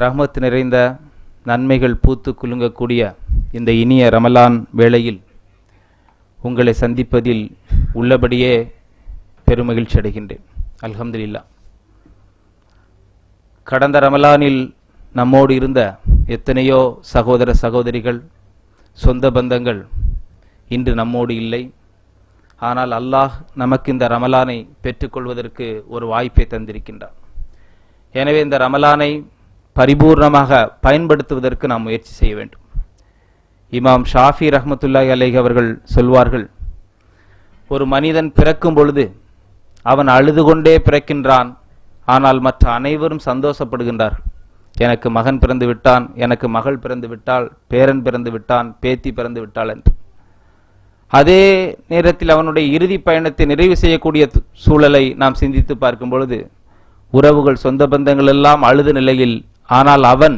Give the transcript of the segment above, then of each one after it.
ரஹ்மத் நிறைந்த நன்மைகள் பூத்து குலுங்கக்கூடிய இந்த இனிய ரமலான் வேளையில் உங்களை சந்திப்பதில் உள்ளபடியே பெருமகிழ்ச்சி அடைகின்றேன். அல்ஹம்துலில்லா கடந்த ரமலானில் நம்மோடு இருந்த எத்தனையோ சகோதர சகோதரிகள் சொந்த பந்தங்கள் இன்று நம்மோடு இல்லை. ஆனால் அல்லாஹ் நமக்கு இந்த ரமலானை பெற்றுக்கொள்வதற்கு ஒரு வாய்ப்பை தந்திருக்கின்றார். எனவே இந்த ரமலானை பரிபூர்ணமாக பயன்படுத்துவதற்கு நாம் முயற்சி செய்ய வேண்டும். இமாம் ஷாஃபி ரஹ்மத்துல்லாஹி அலைஹி அவர்கள் சொல்வார்கள் ஒரு மனிதன் பிறக்கும் பொழுது அவன் அழுது கொண்டே பிறக்கின்றான் ஆனால் மற்ற அனைவரும் சந்தோஷப்படுகின்றார்கள். எனக்கு மகன் பிறந்து விட்டான் எனக்கு மகள் பிறந்து விட்டாள் பேரன் பிறந்து விட்டான் பேத்தி பிறந்து விட்டாள் என்று. அதே நேரத்தில் அவனுடைய இறுதி பயணத்தை நிறைவு செய்யக்கூடிய சூழலை நாம் சிந்தித்து பார்க்கும் பொழுது உறவுகள் சொந்த பந்தங்கள் எல்லாம் அழுத நிலையில் ஆனால் அவன்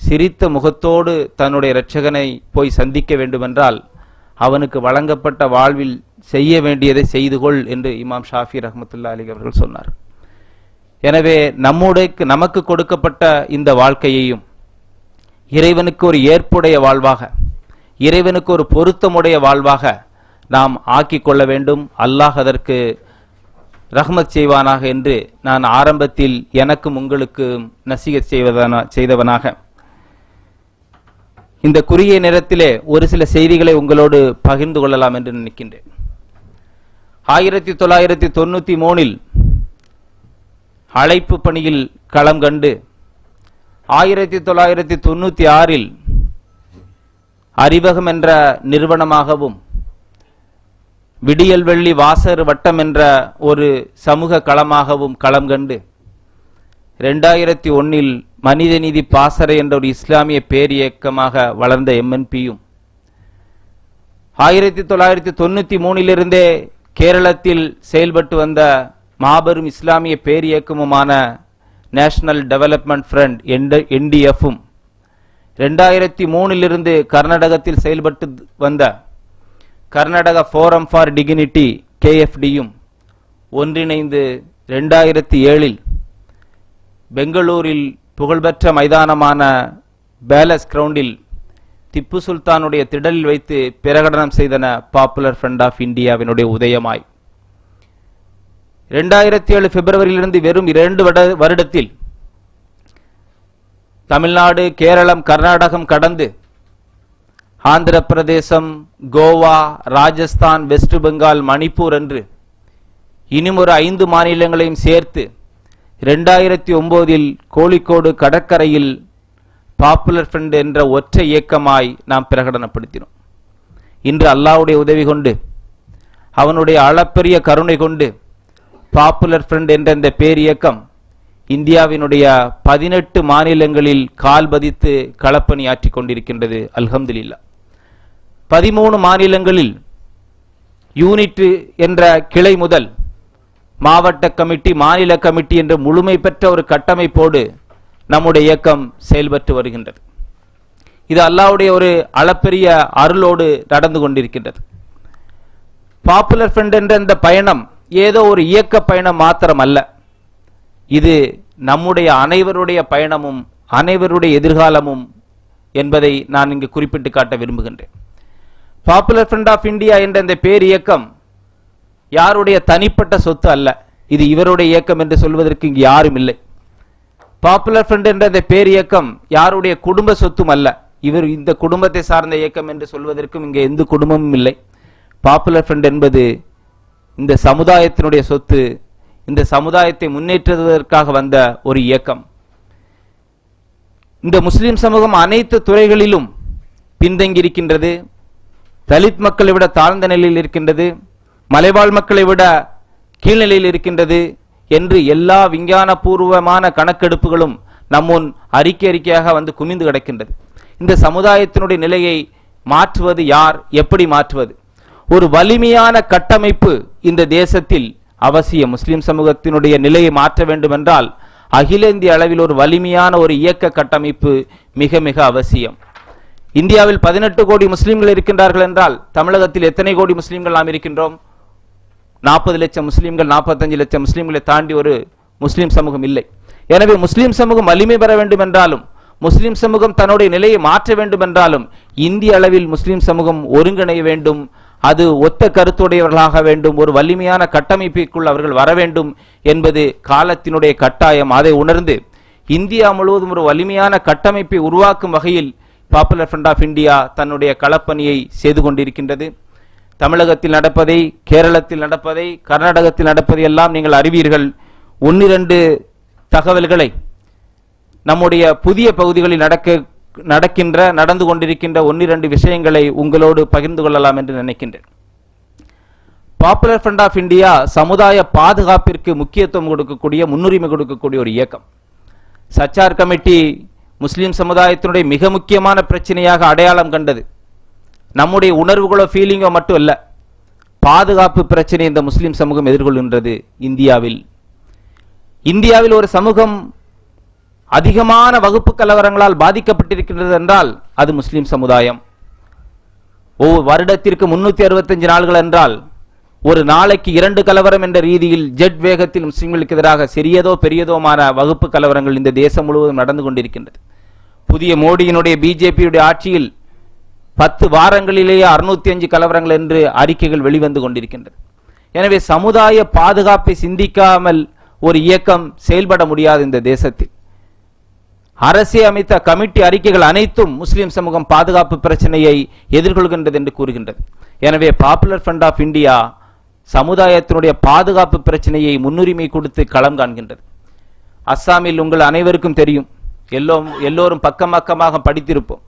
சிரித்த முகத்தோடு தன்னுடைய இரட்சகனை போய் சந்திக்க வேண்டுமென்றால் அவனுக்கு வழங்கப்பட்ட வாழ்வில் செய்ய வேண்டியதை செய்து கொள் என்று இமாம் ஷாஃபி ரஹமத்துல்லா அலி அவர்கள் சொன்னார். எனவே நம்முடைய நமக்கு கொடுக்கப்பட்ட இந்த வாழ்க்கையையும் இறைவனுக்கு ஒரு ஏற்புடைய வாழ்வாக இறைவனுக்கு ஒரு பொருத்தமுடைய வாழ்வாக நாம் ஆக்கிக் கொள்ள வேண்டும். அல்லாஹ் அதற்கு ரஹ்மத் செய்வானாக என்று நான் ஆரம்பத்தில் எனக்கும் உங்களுக்கும் நசிகத் செய்வதான செய்தவனாக. இந்த குறுகிய நேரத்திலே ஒரு சில செய்திகளை உங்களோடு பகிர்ந்து கொள்ளலாம் என்று நினைக்கின்றேன். ஆயிரத்தி தொள்ளாயிரத்தி தொண்ணூத்தி மூணில் அழைப்பு பணியில் களம் கண்டு ஆயிரத்தி தொள்ளாயிரத்தி தொண்ணூத்தி ஆறில் அறிவகம் என்ற நிறுவனமாகவும் விடியல் வெள்ளி வாசர் வட்டம் என்ற ஒரு சமூக களமாகவும் களம் கண்டு ரெண்டாயிரத்தி ஒன்னில் மனிதநீதி பாசறை என்ற ஒரு இஸ்லாமிய பேரியக்கமாக வளர்ந்த எம்என்பியும் ஆயிரத்தி தொள்ளாயிரத்தி தொண்ணூத்தி மூணிலிருந்தே கேரளத்தில் செயல்பட்டு வந்த மாபெரும் இஸ்லாமிய பேரியக்கமுமான நேஷனல் டெவலப்மெண்ட் ஃப்ரண்ட் என்டிஎஃப்பும் ரெண்டாயிரத்தி மூணிலிருந்து கர்நாடகத்தில் செயல்பட்டு வந்த கர்நாடக ஃபோரம் ஃபார் டிகினிட்டி கேஎஃப்டியும் ஒன்றிணைந்து ரெண்டாயிரத்தி ஏழில் பெங்களூரில் புகழ்பெற்ற மைதானமான பேலஸ் கிரவுண்டில் திப்பு சுல்தானுடைய திடலில் வைத்து பிரகடனம் செய்தன பாப்புலர் ஃப்ரண்ட் ஆஃப் இந்தியாவினுடைய உதயமாய். ரெண்டாயிரத்தி ஏழு பிப்ரவரியிலிருந்து வெறும் இரண்டு வருடத்தில் தமிழ்நாடு கேரளம் கர்நாடகம் கடந்து ஆந்திர பிரதேசம் கோவா ராஜஸ்தான் வெஸ்ட் பெங்கால் மணிப்பூர் என்று இனிமொரு ஒரு ஐந்து மாநிலங்களையும் சேர்த்து ரெண்டாயிரத்தி ஒம்போதில் கோழிக்கோடு கடற்கரையில் பாப்புலர் ஃப்ரண்ட் என்ற ஒற்றை இயக்கமாய் நாம் பிரகடனப்படுத்தினோம். இன்று அல்லாஹ்வுடைய உதவி கொண்டு அவனுடைய அளப்பெரிய கருணை கொண்டு பாப்புலர் ஃப்ரண்ட் என்ற இந்த பேரியக்கம் இந்தியாவினுடைய பதினெட்டு மாநிலங்களில் கால் பதித்து களப்பணியாற்றி கொண்டிருக்கின்றது. அல்ஹம்துலில்லா பதிமூணு மாநிலங்களில் யூனிட் என்ற கிளை முதல் மாவட்ட கமிட்டி மாநில கமிட்டி என்ற முழுமை பெற்ற ஒரு கட்டமைப்போடு நம்முடைய இயக்கம் செயல்பட்டு வருகின்றது. இது அல்லாவுடைய ஒரு அளப்பெரிய அருளோடு நடந்து கொண்டிருக்கின்றது. பாப்புலர் ஃப்ரெண்ட் என்ற இந்த பயணம் ஏதோ ஒரு இயக்க பயணம் மாத்திரம் அல்ல இது நம்முடைய அனைவருடைய பயணமும் அனைவருடைய எதிர்காலமும் என்பதை நான் இங்கு குறிப்பிட்டு காட்ட விரும்புகின்றேன். பாப்புலர் ஃப்ரண்ட் ஆஃப் இந்தியா என்ற இந்த பேர் இயக்கம் யாருடைய தனிப்பட்ட சொத்து அல்ல. இது இவருடைய இயக்கம் என்று சொல்வதற்கு இங்கு யாரும் இல்லை. பாப்புலர் ஃப்ரண்ட் என்ற இந்த பேர் இயக்கம் யாருடைய குடும்ப சொத்தும் அல்ல. இவர் இந்த குடும்பத்தை சார்ந்த இயக்கம் என்று சொல்வதற்கும் இங்கே எந்த குடும்பமும் இல்லை. பாப்புலர் ஃப்ரண்ட் என்பது இந்த சமுதாயத்தினுடைய சொத்து இந்த சமுதாயத்தை முன்னேற்றுவதற்காக வந்த ஒரு இயக்கம். இந்த முஸ்லிம் சமூகம் அனைத்து துறைகளிலும் பின்தங்கி இருக்கின்றது தலித் மக்களை விட தாழ்ந்த நிலையில் இருக்கின்றது மலைவாழ் மக்களை விட கீழ்நிலையில் இருக்கின்றது என்று எல்லா விஞ்ஞான பூர்வமான கணக்கெடுப்புகளும் நம்முன் அறிக்கை அறிக்கையாக வந்து குமிந்து கிடக்கின்றது. இந்த சமுதாயத்தினுடைய நிலையை மாற்றுவது யார் எப்படி மாற்றுவது? ஒரு வலிமையான கட்டமைப்பு இந்த தேசத்தில் அவசியம் முஸ்லிம் சமூகத்தினுடைய நிலையை மாற்ற வேண்டுமென்றால் அகில இந்திய அளவில் ஒரு வலிமையான ஒரு இயக்க கட்டமைப்பு மிக மிக அவசியம். இந்தியாவில் பதினெட்டு கோடி முஸ்லீம்கள் இருக்கின்றார்கள் என்றால் தமிழகத்தில் எத்தனை கோடி முஸ்லிம்கள் நாம் இருக்கின்றோம்? நாற்பது லட்சம் முஸ்லீம்கள் நாற்பத்தஞ்சு லட்சம் முஸ்லீம்களை தாண்டி ஒரு முஸ்லீம் சமூகம் இல்லை. எனவே முஸ்லீம் சமூகம் வலிமை பெற வேண்டும் என்றாலும் முஸ்லிம் சமூகம் தன்னுடைய நிலையை மாற்ற வேண்டும் என்றாலும் இந்திய அளவில் முஸ்லீம் சமூகம் ஒருங்கிணைய வேண்டும் அது ஒத்த கருத்துடையவர்களாக வேண்டும் ஒரு வலிமையான கட்டமைப்பிற்குள் அவர்கள் வர வேண்டும் என்பது காலத்தினுடைய கட்டாயம். அதை உணர்ந்து இந்தியா முழுவதும் ஒரு வலிமையான கட்டமைப்பை உருவாக்கும் வகையில் பாப்புலர் ஃப்ரண்ட் ஆஃப் இந்தியா தன்னுடைய களப்பணியை செய்து கொண்டிருக்கின்றது. தமிழகத்தில் நடப்பதை கேரளத்தில் நடப்பதை கர்நாடகத்தில் நடப்பதை எல்லாம் நீங்கள் அறிவீர்கள். ஒன்னிரண்டு தகவல்களை நம்முடைய புதிய பகுதிகளில் நடக்க நடக்கின்ற நடந்து கொண்டிருக்கின்ற ஒன்னிரண்டு விஷயங்களை உங்களோடு பகிர்ந்து கொள்ளலாம் என்று நினைக்கின்றேன். பாப்புலர் ஃப்ரண்ட் ஆஃப் இந்தியா சமுதாய பாதுகாப்பிற்கு முக்கியத்துவம் கொடுக்கக்கூடிய முன்னுரிமை கொடுக்கக்கூடிய ஒரு இயக்கம். சச்சார் கமிட்டி முஸ்லிம் சமுதாயத்தினுடைய மிக முக்கியமான பிரச்சனையாக அடையாளம் கண்டது. நம்முடைய உணர்வுகளோ ஃபீலிங்கோ மட்டும் இல்ல பாதுகாப்பு பிரச்சனை இந்த முஸ்லிம் சமூகம் எதிர்கொள்கின்றது இந்தியாவில். இந்தியாவில் ஒரு சமூகம் அதிகமான வகுப்பு கலவரங்களால் பாதிக்கப்பட்டிருக்கின்றது என்றால் அது முஸ்லீம் சமுதாயம். ஒவ்வொரு வருடத்திற்கு முன்னூத்தி அறுபத்தஞ்சு நாள்கள் என்றால் ஒரு நாளைக்கு இரண்டு கலவரம் என்ற ரீதியில் ஜெட் வேகத்தில் முஸ்லிம்களுக்கு எதிராக சிறியதோ பெரியதோமான வகுப்பு கலவரங்கள் இந்த தேசம் முழுவதும் நடந்து கொண்டிருக்கின்றது. புதிய மோடியினுடைய பிஜேபியுடைய ஆட்சியில் பத்து வாரங்களிலேயே அறுநூத்தி அஞ்சு கலவரங்கள் என்று அறிக்கைகள் வெளிவந்து கொண்டிருக்கின்றது. எனவே சமுதாய பாதுகாப்பை சிந்திக்காமல் ஒரு இயக்கம் செயல்பட முடியாது இந்த தேசத்தில். அரசே அமைத்த கமிட்டி அறிக்கைகள் அனைத்தும் முஸ்லிம் சமூகம் பாதுகாப்பு பிரச்சனையை எதிர்கொள்கின்றது என்று கூறுகின்றது. எனவே பாப்புலர் ஃப்ரண்ட் ஆஃப் இந்தியா சமுதாயத்தினுடைய பாதுகாப்பு பிரச்சனையை முன்னுரிமை கொடுத்து களம் காண்கின்றது. அஸ்ஸாமில் உங்கள் அனைவருக்கும் தெரியும். எல்லோரும் எல்லோரும் பக்கம் பக்கமாக படித்திருப்போம்.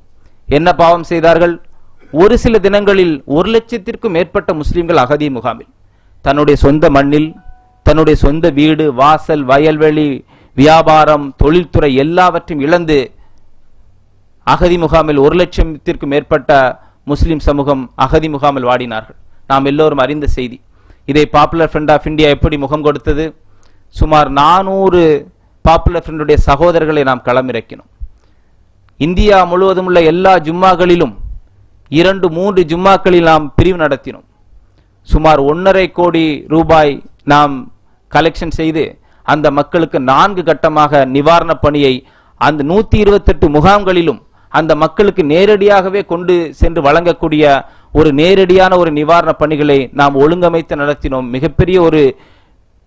என்ன பாவம் செய்தார்கள்? ஒரு சில தினங்களில் ஒரு லட்சத்திற்கும் மேற்பட்ட முஸ்லிம்கள் அகதி முகாமில். தன்னுடைய சொந்த மண்ணில் தன்னுடைய சொந்த வீடு வாசல் வயல்வெளி வியாபாரம் தொழில்துறை எல்லாவற்றையும் இழந்து அகதி முகாமில் ஒரு லட்சத்திற்கும் மேற்பட்ட முஸ்லிம் சமூகம் அகதி முகாமில் வாடினார்கள். நாம் எல்லோரும் அறிந்த செய்தி. இதை பாப்புலர் ஃப்ரண்ட் ஆஃப் இந்தியா எப்படி முகம் கொடுத்தது? சுமார் நானூறு பாப்புலர் ஃப்ரண்டுடைய சகோதரர்களை நாம் களமிறக்கினோம். இந்தியா முழுவதும் உள்ள எல்லா ஜும்மாக்களிலும் இரண்டு மூன்று ஜும்மாக்களில் நாம் பிரிவு நடத்தினோம். சுமார் ஒன்றரை கோடி ரூபாய் நாம் கலெக்ஷன் செய்து அந்த மக்களுக்கு நான்கு கட்டமாக நிவாரணப் பணியை அந்த நூத்தி இருபத்தெட்டு முகாம்களிலும் அந்த மக்களுக்கு நேரடியாகவே கொண்டு சென்று வழங்கக்கூடிய ஒரு நேரடியான ஒரு நிவாரணப் பணிகளை நாம் ஒழுங்கமைத்து நடத்தினோம். மிகப்பெரிய ஒரு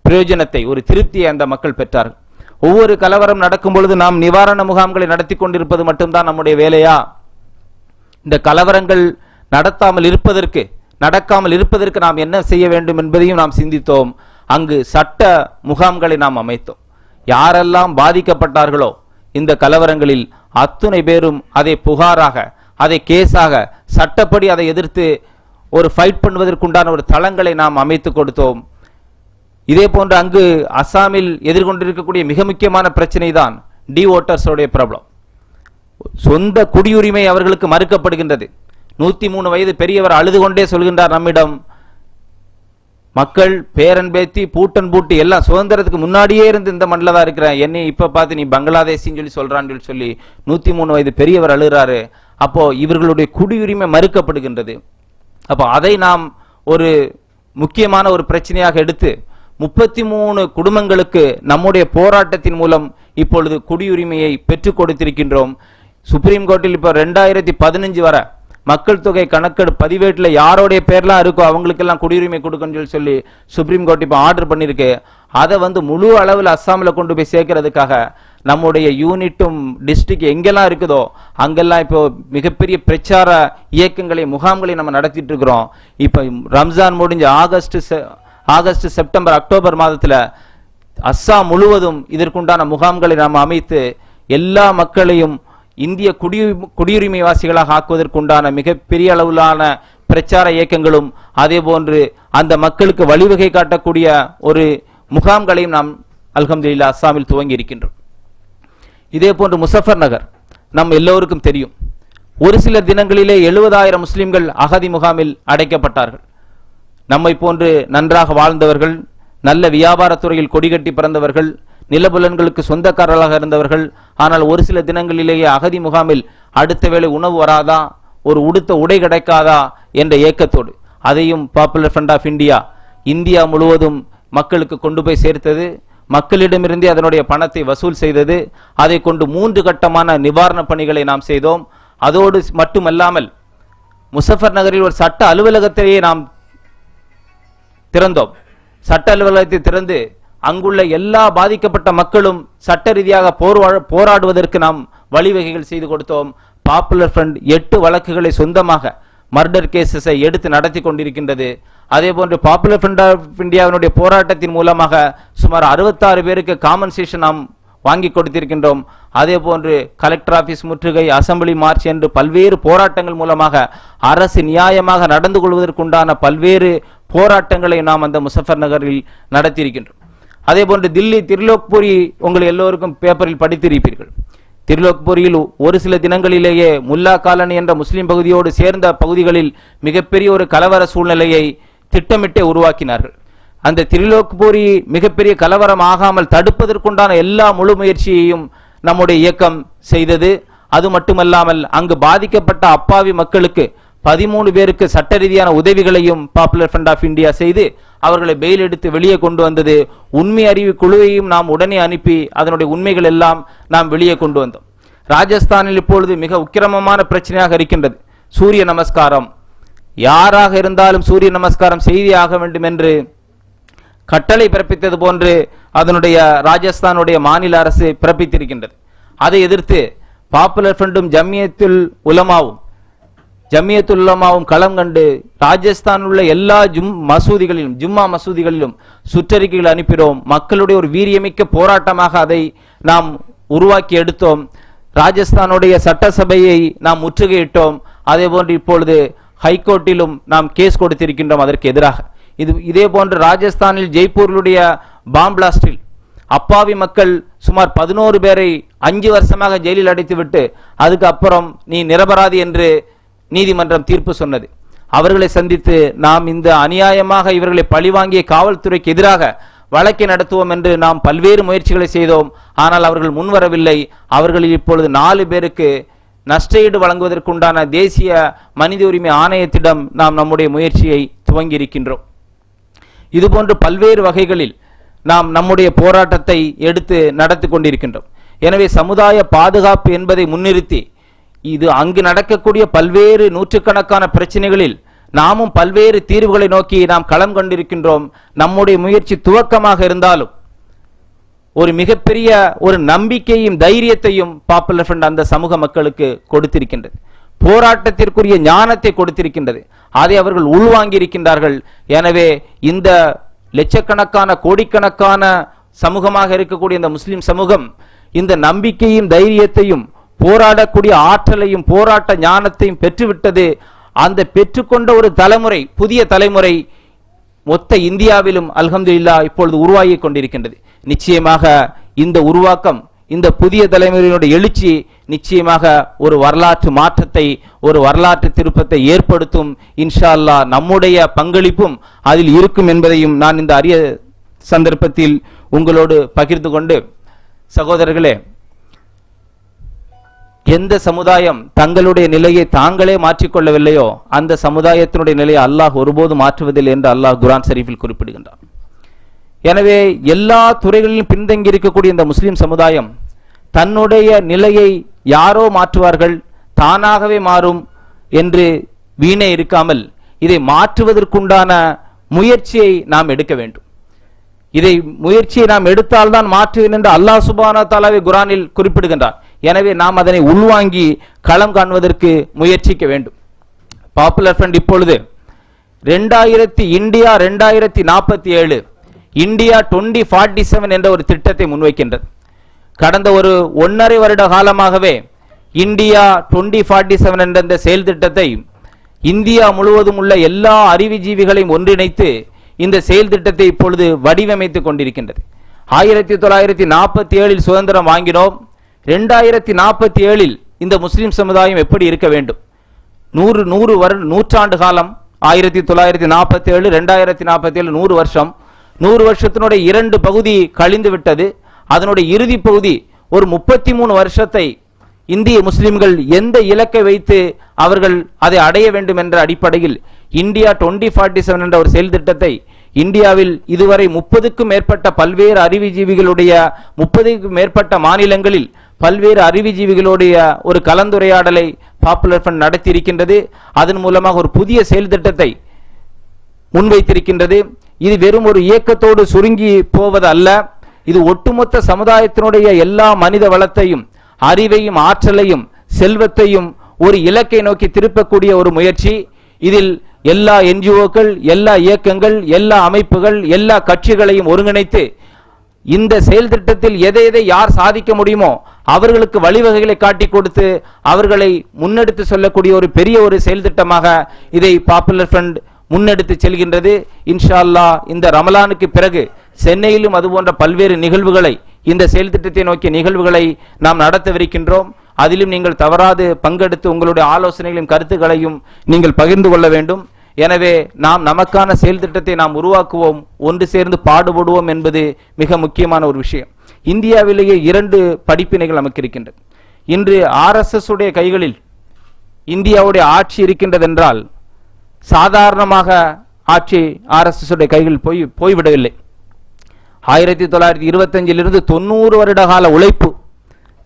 பிரயோஜனத்தை ஒரு திருப்தியை அந்த மக்கள் பெற்றார்கள். ஒவ்வொரு கலவரம் நடக்கும் பொழுது நாம் நிவாரண முகாம்களை நடத்தி கொண்டிருப்பது மட்டும்தான் நம்முடைய வேலையா? இந்த கலவரங்கள் நடத்தாமல் இருப்பதற்கு நடக்காமல் இருப்பதற்கு நாம் என்ன செய்ய வேண்டும் என்பதையும் நாம் சிந்தித்தோம். அங்கு சட்ட முகாம்களை நாம் அமைத்தோம். யாரெல்லாம் பாதிக்கப்பட்டார்களோ இந்த கலவரங்களில் அத்துணை பேரும் அதை புகாராக அதை கேஸாக சட்டப்படி அதை எதிர்த்து ஒரு ஃபைட் பண்ணுவதற்குண்டான ஒரு தளங்களை நாம் அமைத்து கொடுத்தோம். இதே போன்று அங்கு அசாமில் எதிர்கொண்டிருக்கக்கூடிய மிக முக்கியமான பிரச்சனை தான் டி ஓட்டர்ஸோடைய ப்ராப்ளம் சொந்த குடியுரிமை அவர்களுக்கு மறுக்கப்படுகின்றது. நூற்றி மூணு வயது பெரியவர் அழுது கொண்டே சொல்கின்றார் நம்மிடம் மக்கள் பேரன் பேத்தி பூட்டன் பூட்டி எல்லாம் சுதந்திரத்துக்கு முன்னாடியே இருந்து இந்த மண்ணில் தான் இருக்கிறேன் என்னை இப்போ பார்த்து நீ பங்களாதேஷின்னு சொல்லி சொல்கிறான்னு சொல்லி சொல்லி மூணு வயது பெரியவர் அழுகிறாரு. அப்போது இவர்களுடைய குடியுரிமை மறுக்கப்படுகின்றது. அப்போ அதை நாம் ஒரு முக்கியமான ஒரு பிரச்சனையாக எடுத்து முப்பத்தி மூணு குடும்பங்களுக்கு நம்முடைய போராட்டத்தின் மூலம் இப்பொழுது குடியுரிமையை பெற்றுக் கொடுத்திருக்கின்றோம். சுப்ரீம் கோர்ட்டில் இப்போ ரெண்டாயிரத்தி பதினஞ்சு வரை மக்கள் தொகை கணக்கெடு பதிவேட்டில் யாரோடைய பேர்லாம் இருக்கோ அவங்களுக்கெல்லாம் குடியுரிமை கொடுக்கணும்னு சொல்லி சொல்லி சுப்ரீம் கோர்ட் இப்போ ஆர்டர் பண்ணியிருக்கு அதை வந்து முழு அளவில் அஸ்ஸாமில் கொண்டு போய் சேர்க்கறதுக்காக நம்முடைய யூனிட்டும் டிஸ்ட்ரிக் எங்கெல்லாம் இருக்குதோ அங்கெல்லாம் இப்போ மிகப்பெரிய பிரச்சார இயக்கங்களை முகாம்களை நம்ம நடத்திட்டு இருக்கிறோம். இப்போ ரம்ஜான் முடிஞ்ச ஆகஸ்ட் ஆகஸ்ட் செப்டம்பர் அக்டோபர் மாதத்தில் அஸ்ஸாம் முழுவதும் இதற்குண்டான முகாம்களை நாம் அமைத்து எல்லா மக்களையும் இந்திய குடி குடியுரிமைவாசிகளாக ஆக்குவதற்குண்டான மிகப்பெரிய அளவிலான பிரச்சார இயக்கங்களும் அதே போன்று அந்த மக்களுக்கு வழிவகை காட்டக்கூடிய ஒரு முகாம்களையும் நாம் அல்ஹம்துல்லா அஸ்ஸாமில் துவங்கி இருக்கின்றோம். இதே போன்று முசஃபர் நகர் நம் எல்லோருக்கும் தெரியும். ஒரு சில தினங்களிலே எழுபதாயிரம் முஸ்லிம்கள் அகதி முகாமில் அடைக்கப்பட்டார்கள். நம்மை போன்று நன்றாக வாழ்ந்தவர்கள் நல்ல வியாபாரத்துறையில் கொடிகட்டி பிறந்தவர்கள் நிலபுலன்களுக்கு சொந்தக்காரர்களாக இருந்தவர்கள் ஆனால் ஒரு சில தினங்களிலேயே அகதி முகாமில் அடுத்த வேளை உணவு வராதா ஒரு உடுத்த உடை கிடைக்காதா என்ற ஏக்கத்தோடு அதையும் popular front of India India முழுவதும் மக்களுக்கு கொண்டு போய் சேர்த்தது மக்களிடமிருந்தே அதனுடைய பணத்தை வசூல் செய்தது அதை கொண்டு மூன்று கட்டமான நிவாரணப் பணிகளை நாம் செய்தோம். அதோடு மட்டுமல்லாமல் முசஃபர் நகரில் ஒரு சட்ட அலுவலகத்திலேயே நாம் திறந்தோம். சட்ட அலுவலகத்தை திறந்து அங்குள்ள எல்லா பாதிக்கப்பட்ட மக்களும் சட்ட ரீதியாக போர் போராடுவதற்கு நாம் வழிவகைகள் செய்து கொடுத்தோம். பாப்புலர் ஃப்ரண்ட் எட்டு வழக்குகளை சொந்தமாக மர்டர் கேசஸை எடுத்து நடத்தி கொண்டிருக்கின்றது. அதே போன்று பாப்புலர் ஃப்ரண்ட் ஆஃப் இந்தியாவினுடைய போராட்டத்தின் மூலமாக சுமார் அறுபத்தாறு பேருக்கு காமன்சேஷன் நாம் வாங்கி கொடுத்திருக்கின்றோம். அதே போன்று கலெக்டர் ஆபீஸ் முற்றுகை அசம்பிளி மார்ச் என்று பல்வேறு போராட்டங்கள் மூலமாக அரசு நியாயமாக நடந்து கொள்வதற்குண்டான பல்வேறு போராட்டங்களை நாம் அந்த முசஃபர் நகரில் நடத்தியிருக்கின்றோம். அதே போன்று தில்லி திருலோக்பூரி உங்கள் எல்லோருக்கும் பேப்பரில் படித்திருப்பீர்கள். திருலோக்பூரியில் ஒரு சில தினங்களிலேயே முல்லா காலனி என்ற முஸ்லிம் பகுதியோடு சேர்ந்த பகுதிகளில் மிகப்பெரிய ஒரு கலவர சூழ்நிலையை திட்டமிட்டே உருவாக்கினார்கள். அந்த திரிலோக்பூரி மிகப்பெரிய கலவரம் ஆகாமல் தடுப்பதற்குண்டான எல்லா முழு முயற்சியையும் நம்முடைய இயக்கம் செய்தது. அது மட்டுமல்லாமல் அங்கு பாதிக்கப்பட்ட அப்பாவி மக்களுக்கு பதிமூணு பேருக்கு சட்ட ரீதியான உதவிகளையும் பாப்புலர் ஃப்ரண்ட் ஆஃப் இந்தியா செய்து அவர்களை பெயில் எடுத்து வெளியே கொண்டு வந்தது. உண்மை அறிவு குழுவையும் நாம் உடனே அனுப்பி அதனுடைய உண்மைகள் எல்லாம் நாம் வெளியே கொண்டு வந்தோம். ராஜஸ்தானில் இப்பொழுது மிக உக்கிரமமான பிரச்சனையாக இருக்கின்றது. சூரிய நமஸ்காரம். யாராக இருந்தாலும் சூரிய நமஸ்காரம் செய்தியாக வேண்டும் என்று கட்டளை பிறப்பித்தது போன்று அதனுடைய ராஜஸ்தானுடைய மாநில அரசு பிறப்பித்திருக்கின்றது. அதை எதிர்த்து பாப்புலர் ஃப்ரண்டும் ஜம்மியத்துல் உலமாவும் ஜம்மியத்துல் உலமாவும் களம் கண்டு ராஜஸ்தான் உள்ள எல்லா ஜும் மசூதிகளிலும் ஜும்மா மசூதிகளிலும் சுற்றறிக்கைகள் அனுப்பினோம். மக்களுடைய ஒரு வீரியமிக்க போராட்டமாக அதை நாம் உருவாக்கி எடுத்தோம். ராஜஸ்தானுடைய சட்டசபையை நாம் முற்றுகையிட்டோம். அதே போன்று இப்பொழுது ஹைகோர்ட்டிலும் நாம் கேஸ் கொடுத்திருக்கின்றோம் அதற்கு எதிராக. இது இதே போன்று ராஜஸ்தானில் ஜெய்ப்பூரிலுடைய பாம்பிளாஸ்டில் அப்பாவி மக்கள் சுமார் பதினோரு பேரை அஞ்சு வருஷமாக ஜெயிலில் அடைத்துவிட்டு அதுக்கப்புறம் நீ நிரபராதி என்று நீதிமன்றம் தீர்ப்பு சொன்னது. அவர்களை சந்தித்து நாம் இந்த அநியாயமாக இவர்களை பழிவாங்கிய காவல்துறைக்கு எதிராக வழக்கை நடத்துவோம் என்று நாம் பல்வேறு முயற்சிகளை செய்தோம். ஆனால் அவர்கள் முன்வரவில்லை. அவர்களில் இப்பொழுது நாலு பேருக்கு நஷ்டஈடு வழங்குவதற்குண்டான தேசிய மனித உரிமை ஆணையத்திடம் நாம் நம்முடைய முயற்சியை துவங்கி இருக்கின்றோம் இதுபோன்று பல்வேறு வகைகளில் நாம் நம்முடைய போராட்டத்தை எடுத்து நடத்தி கொண்டிருக்கின்றோம். எனவே சமுதாய பாதுகாப்பு என்பதை முன்னிறுத்தி இது அங்கு நடக்கக்கூடிய பல்வேறு நூற்றுக்கணக்கான பிரச்சனைகளில் நாமும் பல்வேறு தீர்வுகளை நோக்கி நாம் களம் கொண்டிருக்கின்றோம். நம்முடைய முயற்சி துவக்கமாக இருந்தாலும் ஒரு மிகப்பெரிய ஒரு நம்பிக்கையும் தைரியத்தையும் பாப்புலர் ஃப்ரண்ட் அந்த சமூக மக்களுக்கு கொடுத்திருக்கின்றது. போராட்டத்திற்குரிய ஞானத்தை கொடுத்திருக்கின்றது. அதை அவர்கள் உள்வாங்கி இருக்கின்றார்கள் எனவே இந்த லட்சக்கணக்கான கோடிக்கணக்கான சமூகமாக இருக்கக்கூடிய இந்த முஸ்லிம் சமூகம் இந்த நம்பிக்கையும் தைரியத்தையும் போராடக்கூடிய ஆற்றலையும் போராட்ட ஞானத்தையும் பெற்றுவிட்டது. அந்த பெற்றுக்கொண்ட ஒரு தலைமுறை புதிய தலைமுறை மொத்த இந்தியாவிலும் அல்ஹம்துல்லா இப்பொழுது உருவாகி கொண்டிருக்கின்றது. நிச்சயமாக இந்த உருவாக்கம் இந்த புதிய தலைமுறையினுடைய எழுச்சி நிச்சயமாக ஒரு வரலாற்று மாற்றத்தை ஒரு வரலாற்று திருப்பத்தை ஏற்படுத்தும். இன்ஷா அல்லாஹ் நம்முடைய பங்களிப்பும் அதில் இருக்கும் என்பதையும் நான் இந்த அரிய சந்தர்ப்பத்தில் உங்களோடு பகிர்ந்து கொண்டு சகோதரர்களே எந்த சமுதாயம் தங்களுடைய நிலையை தாங்களே மாற்றிக்கொள்ளவில்லையோ அந்த சமுதாயத்தினுடைய நிலையை அல்லாஹ் ஒருபோது மாற்றுவதில்லை என்று அல்லாஹ் குரான் ஷரீஃபில் குறிப்பிடுகின்றான். எனவே எல்லா துறைகளிலும் பின்தங்கி இருக்கக்கூடிய இந்த முஸ்லீம் சமுதாயம் தன்னுடைய நிலையை யாரோ மாற்றுவார்கள் தானாகவே மாறும் என்று வீணே இருக்காமல் இதை மாற்றுவதற்குண்டான முயற்சியை நாம் எடுக்க வேண்டும். இதை முயற்சியை நாம் எடுத்தால்தான் மாற்றுவேன் என்று அல்லாஹ் சுபானா தாலாவை குரானில் குறிப்பிடுகின்றார். எனவே நாம் அதனை உள்வாங்கி களம் காண்பதற்கு முயற்சிக்க வேண்டும். பாப்புலர் ஃப்ரண்ட் இப்பொழுது ரெண்டாயிரத்தி இந்தியா ரெண்டாயிரத்தி நாற்பத்தி ஏழு இந்தியா டுவெண்டி ஃபார்ட்டி செவன் என்ற ஒரு திட்டத்தை முன்வைக்கின்றது. கடந்த ஒரு ஒன்றரை வருட காலமாகவே இந்தியா டுவெண்டி ஃபார்ட்டி செவன் என்ற இந்த செயல் திட்டத்தை இந்தியா முழுவதும் உள்ள எல்லா அறிவுஜீவிகளையும் ஒன்றிணைத்து இந்த செயல் திட்டத்தை இப்பொழுது வடிவமைத்துக் கொண்டிருக்கின்றது. ஆயிரத்தி தொள்ளாயிரத்தி நாற்பத்தி ஏழில் சுதந்திரம் வாங்கினோம். ரெண்டாயிரத்தி நாற்பத்தி ஏழில் இந்த முஸ்லிம் சமுதாயம் எப்படி இருக்க வேண்டும்? நூறு நூறு வரு நூற்றாண்டு காலம் ஆயிரத்தி தொள்ளாயிரத்தி நாற்பத்தி ஏழு ரெண்டாயிரத்தி நாற்பத்தி ஏழு நூறு வருஷம் நூறு வருஷத்தினுடைய இரண்டு பகுதி கழிந்து விட்டது. அதனுடைய இறுதி பகுதி ஒரு முப்பத்தி மூணு வருஷத்தை இந்திய முஸ்லிம்கள் எந்த இலக்கை வைத்து அவர்கள் அதை அடைய வேண்டும் என்ற அடிப்படையில் இந்தியா டுவெண்டி ஃபார்ட்டி செவன் என்ற ஒரு செயல் திட்டத்தை இந்தியாவில் இதுவரை முப்பதுக்கும் மேற்பட்ட பல்வேறு அறிவுஜீவிகளுடைய முப்பதுக்கும் மேற்பட்ட மாநிலங்களில் பல்வேறு அறிவுஜீவிகளுடைய ஒரு கலந்துரையாடலை பாப்புலர் ஃபண்ட் நடத்தியிருக்கின்றது. அதன் மூலமாக ஒரு புதிய செயல் திட்டத்தை முன்வைத்திருக்கின்றது. இது வெறும் ஒரு இயக்கத்தோடு சுருங்கி போவது அல்ல இது ஒட்டுமொத்த சமுதாயத்தினுடைய எல்லா மனித வளத்தையும் அறிவையும் ஆற்றலையும் செல்வத்தையும் ஒரு இலக்கை நோக்கி திருப்பக்கூடிய ஒரு முயற்சி. இதில் எல்லா என்ஜிஓக்கள் எல்லா இயக்கங்கள் எல்லா அமைப்புகள் எல்லா கட்சிகளையும் ஒருங்கிணைத்து இந்த செயல் திட்டத்தில் எதை எதை யார் சாதிக்க முடியுமோ அவர்களுக்கு வழிவகைகளை காட்டி கொடுத்து அவர்களை முன்னெடுத்து சொல்லக்கூடிய ஒரு பெரிய ஒரு செயல் திட்டமாக இதை பாப்புலர் ஃப்ரண்ட் முன்னெடுத்து செல்கின்றது. இன்ஷா அல்லாஹ் இந்த ரமலானுக்கு பிறகு சென்னையிலும் அது போன்ற பல்வேறு நிகழ்வுகளை இந்த செயல் திட்டத்தை நோக்கிய நிகழ்வுகளை நாம் நடத்தவிருக்கின்றோம். அதிலும் நீங்கள் தவறாது பங்கெடுத்து உங்களுடைய ஆலோசனைகளையும் கருத்துக்களையும் நீங்கள் பகிர்ந்து கொள்ள வேண்டும். எனவே நாம் நமக்கான செயல் திட்டத்தை நாம் உருவாக்குவோம். ஒன்று சேர்ந்து பாடுபடுவோம் என்பது மிக முக்கியமான ஒரு விஷயம். இந்தியாவிலேயே இரண்டு படிப்பினைகள் நமக்கு இருக்கின்றது இன்று ஆர்எஸ்எஸ் உடைய கைகளில் இந்தியாவுடைய ஆட்சி இருக்கின்றதென்றால் சாதாரணமாக ஆட்சி ஆர்எஸ்எஸுடைய கைகளில் போய் போய்விடவில்லை. ஆயிரத்தி தொள்ளாயிரத்தி இருபத்தஞ்சிலிருந்து தொண்ணூறு வருட கால உழைப்பு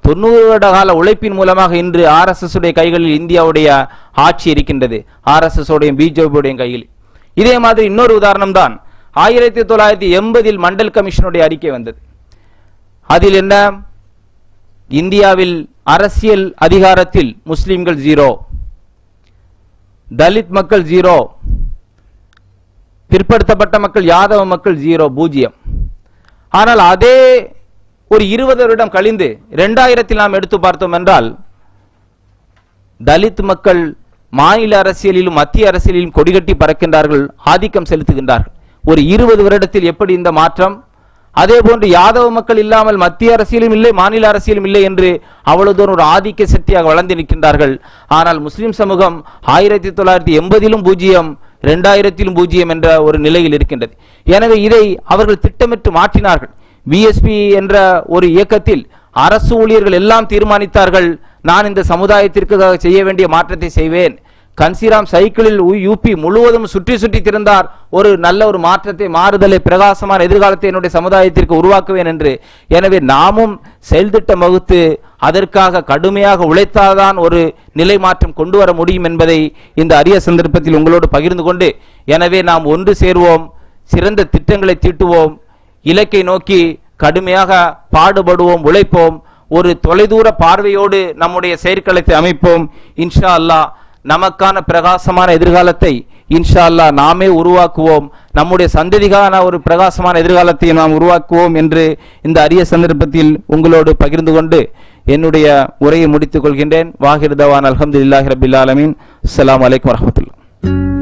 தொண்ணூறு வருட கால உழைப்பின் மூலமாக இன்று ஆர்எஸ்எஸுடைய கைகளில் இந்தியாவுடைய ஆட்சி இருக்கின்றது ஆர்எஸ்எஸ் பிஜேபியுடைய கையில். இதே மாதிரி இன்னொரு உதாரணம் தான் ஆயிரத்தி தொள்ளாயிரத்தி எண்பதில் மண்டல் கமிஷனுடைய அறிக்கை வந்தது. அதில் என்ன? இந்தியாவில் அரசியல் அதிகாரத்தில் முஸ்லிம்கள் ஜீரோ. தலித் மக்கள் ஜீரோ. பிற்படுத்தப்பட்ட மக்கள் யாதவ மக்கள் ஜீரோ பூஜ்ஜியம். ஆனால் அதே ஒரு இருபது வருடம் கழிந்து இரண்டாயிரத்தில் நாம் எடுத்து பார்த்தோம் என்றால் தலித் மக்கள் மாநில அரசியலிலும் மத்திய அரசியலிலும் கொடிகட்டி பறக்கின்றார்கள் ஆதிக்கம் செலுத்துகின்றார்கள். ஒரு இருபது வருடத்தில் எப்படி இந்த மாற்றம் அதே போன்று யாதவ மக்கள் இல்லாமல் மத்திய அரசியலும் இல்லை மாநில அரசியலும் இல்லை என்று அவ்வளவு தூரம் ஒரு ஆதிக்க சக்தியாக வளர்ந்து நிற்கின்றார்கள். ஆனால் முஸ்லிம் சமூகம் ஆயிரத்தி தொள்ளாயிரத்தி எண்பதிலும் பூஜ்ஜியம் ரெண்டாயிரத்திலும் பூஜ்ஜியம் என்ற ஒரு நிலையில் இருக்கின்றது. எனவே இதை அவர்கள் திட்டமிட்டு மாற்றினார்கள். பிஎஸ்பி என்ற ஒரு இயக்கத்தில் அரசு ஊழியர்கள் எல்லாம் தீர்மானித்தார்கள் நான் இந்த சமுதாயத்திற்கு செய்ய வேண்டிய மாற்றத்தை செய்வேன். கன்சிராம் சைக்கிளில் உ- யூபி முழுவதும் சுற்றி சுற்றி திறந்தார். ஒரு நல்ல ஒரு மாற்றத்தை மாறுதலை பிரகாசமான எதிர்காலத்தை என்னுடைய சமுதாயத்திற்கு உருவாக்குவேன் என்று. எனவே நாமும் செயல்திட்டம் வகுத்து அதற்காக கடுமையாக உழைத்தால்தான் ஒரு நிலை மாற்றம் கொண்டு வர முடியும் என்பதை இந்த அரிய சந்தர்ப்பத்தில் உங்களோடு பகிர்ந்து கொண்டு எனவே நாம் ஒன்று சேர்வோம் சிறந்த திட்டங்களை தீட்டுவோம் இலக்கை நோக்கி கடுமையாக பாடுபடுவோம் உழைப்போம் ஒரு தொலைதூர பார்வையோடு நம்முடைய செயற்களத்தை அமைப்போம். இன்ஷா அல்லாஹ் நமக்கான பிரகாசமான எதிர்காலத்தை இன்ஷா அல்லா நாமே உருவாக்குவோம். நம்முடைய சந்ததிக்கான ஒரு பிரகாசமான எதிர்காலத்தை நாம் உருவாக்குவோம் என்று இந்த அரிய சந்தர்ப்பத்தில் உங்களோடு பகிர்ந்து கொண்டு என்னுடைய உரையை முடித்துக் கொள்கின்றேன். வாஹிர் தவான் அல்ஹம்துலில்லாஹி ரபில் ஆலமின். அஸ்ஸலாமு வலைக்கம் வரமத்துல்லா